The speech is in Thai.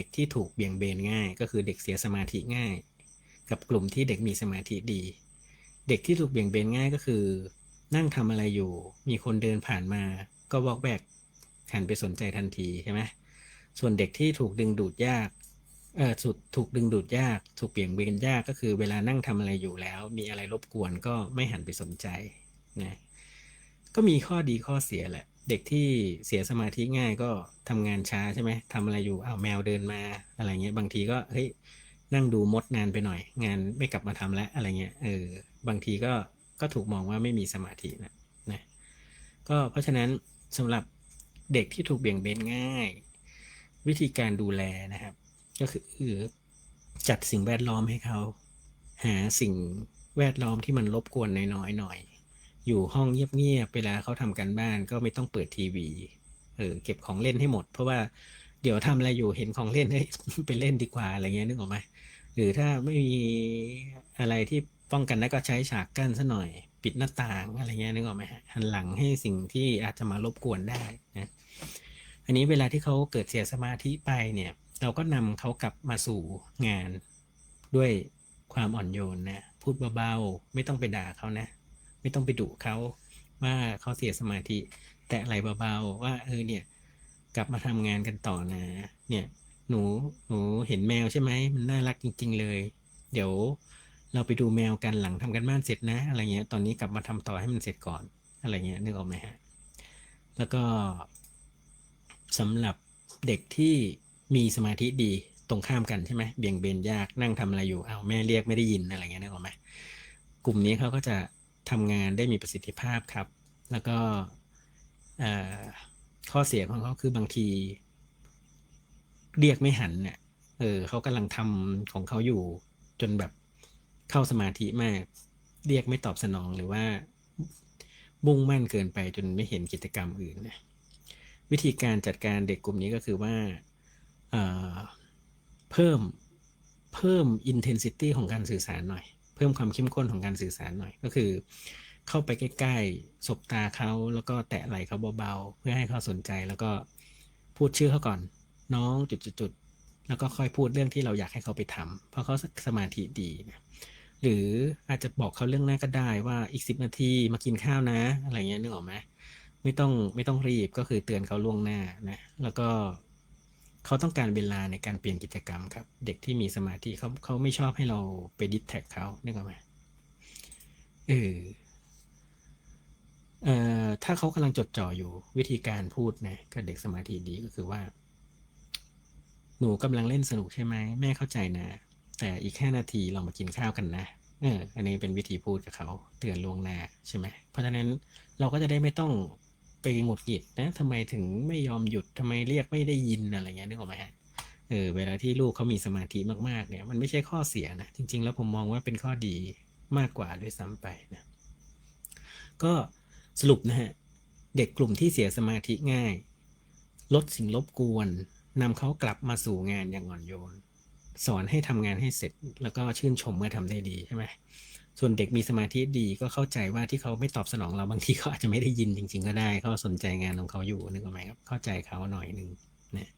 เด็กที่ถูกเบี่ยงเบนง่าย ก็คือเด็กเสียสมาธิง่าย กับกลุ่มที่เด็กมีสมาธิดี เด็กที่ถูกเบี่ยงเบนง่ายก็คือ นั่งทำอะไรอยู่ มีคนเดินผ่านมา ก็วอกแบกหันไปสนใจทันทีใช่ไหมส่วนเด็กที่ถูกดึงดูดยากเออถูกถูกดึงดูดยาก ถูกเบี่ยงเบนยากก็คือเวลานั่งทำอะไรอยู่แล้ว มีอะไรรบกวนก็ไม่หันไปสนใจนะก็มีข้อดีข้อเสียแหละ เด็กที่เสียสมาธิง่ายก็ทำงานช้าใช่ไหมทำอะไรอยู่อ้าวแมวเดินมาอะไรเงี้ย บางทีก็เฮ้ยนั่งดูมดนานไปหน่อย งานไม่กลับมาทำแล้วอะไรเงี้ยเออบางทีก็ก็ถูกมองว่าไม่มีสมาธินะนะก็เพราะฉะนั้นสำหรับเด็กที่ถูกเบี่ยงเบนง่าย วิธีการดูแลนะครับ ก็คือจัดสิ่งแวดล้อมให้เขา หาสิ่งแวดล้อมที่มันรบกวนน้อยๆหน่อย อยู่ห้องเงียบๆเวลาเขาทำกันบ้านก็ไม่ต้องเปิดทีวีเออเก็บของเล่นให้หมด เพราะว่าเดี๋ยวทำอะไรอยู่เห็นของเล่นเฮ้ไปเล่นดีกว่าอะไรเงี้ยนึกออกไหมหรือถ้าไม่มีอะไรที่ป้องกันได้ก็ใช้ฉากกั้นซะหน่อย ปิดหน้าต่างอะไรเงี้ยนึกออกไหมหันหลังให้สิ่งที่อาจจะมารบกวนได้นะอันนี้เวลาที่เขาเกิดเสียสมาธิไปเนี่ย เราก็นำเขากลับมาสู่งานด้วยความอ่อนโยนนะพูดเบาๆไม่ต้องไปด่าเขานะ ไม่ต้องไปดุเขาว่าเขาเสียสมาธิ แต่อะไรเบาๆว่าเออเนี่ย กลับมาทำงานกันต่อนะ เนี่ย หนูหนูเห็นแมวใช่ไหมมันน่ารักจริง ๆ เลย เดี๋ยวเราไปดูแมวกันหลังทำกันบ้านเสร็จนะ อะไรเงี้ย ตอนนี้กลับมาทำต่อให้มันเสร็จก่อน อะไรเงี้ยนึกออกไหมฮะ แล้วก็สำหรับเด็กที่มีสมาธิดีตรงข้ามกันใช่ไหมเบี่ยงเบนยากนั่งทำอะไรอยู่เอาแม่เรียกไม่ได้ยินอะไรเงี้ยนึกออกไหมกลุ่มนี้เขาก็จะ ทำงานได้มีประสิทธิภาพครับ แล้วก็ข้อเสียของเขาคือบางที เรียกไม่หันเนี่ยเออเขากำลังทำของเขาอยู่จนแบบเข้าสมาธิมาก เรียกไม่ตอบสนองหรือว่ามุ่งมั่นเกินไปจนไม่เห็นกิจกรรมอื่นนะวิธีการจัดการเด็กกลุ่มนี้ก็คือว่าเเพิ่มเพิ่ม intensity ของการสื่อสารหน่อย พิ่มความเข้มข้นของการสื่อสารหน่อย ก็คือ เข้าไปใกล้ๆ สบตาเขาแล้วก็แตะไหล่เขาเบาๆ เพื่อให้เขาสนใจแล้วก็พูดชื่อเขาก่อน น้องจุดๆแล้วก็ค่อยพูดเรื่องที่เราอยากให้เขาไปทำเพราะเขาสมาธิดีนะหรืออาจจะบอกเขาเรื่องหน้าก็ได้ว่าอีกสิบนาทีมากินข้าวนะ อะไรเงี้ยนึกออกไหมไม่ต้องไม่ต้องรีบก็คือเตือนเขาล่วงหน้านะแล้วก็ เขาต้องการเวลาในการเปลี่ยนกิจกรรมครับ เด็กที่มีสมาธิเขาเขาไม่ชอบให้เราไปดิสแท็กเขานึกออกไหมเออเอ่อถ้าเขากำลังจดจ่ออยู่วิธีการพูดนะกับเด็กสมาธิดีก็คือว่า หนูกำลังเล่นสนุกใช่ไหมแม่เข้าใจนะ แต่อีกแค่นาทีเรามากินข้าวกันนะเอออันนี้เป็นวิธีพูดกับเขาเตือนล่วงหน้าใช่ไหมเพราะฉะนั้นเราก็จะได้ไม่ต้อง ไปหงุดหงิดนะทำไมถึงไม่ยอมหยุดทำไมเรียกไม่ได้ยินอะไรเงี้ยนึกออกไหมฮะเออเวลาที่ลูกเขามีสมาธิมากๆเนี่ยมันไม่ใช่ข้อเสียนะจริง ๆ แล้วผมมองว่าเป็นข้อดีมากกว่าด้วยซ้ำไปนะก็สรุปนะฮะเด็กกลุ่มที่เสียสมาธิง่าย ลดสิ่งรบกวนนำเขากลับมาสู่งานอย่างอ่อนโยน สอนให้ทำงานให้เสร็จ แล้วก็ชื่นชมเมื่อทำได้ดีใช่ไหม ส่วนเด็กมีสมาธิดีก็เข้าใจว่าที่เขาไม่ตอบสนองเราบางทีเขาอาจจะไม่ได้ยินจริง ๆ ก็ได้เขาสนใจงานของเขาอยู่นึกออกไหมครับเข้าใจเขาหน่อยหนึ่งนะ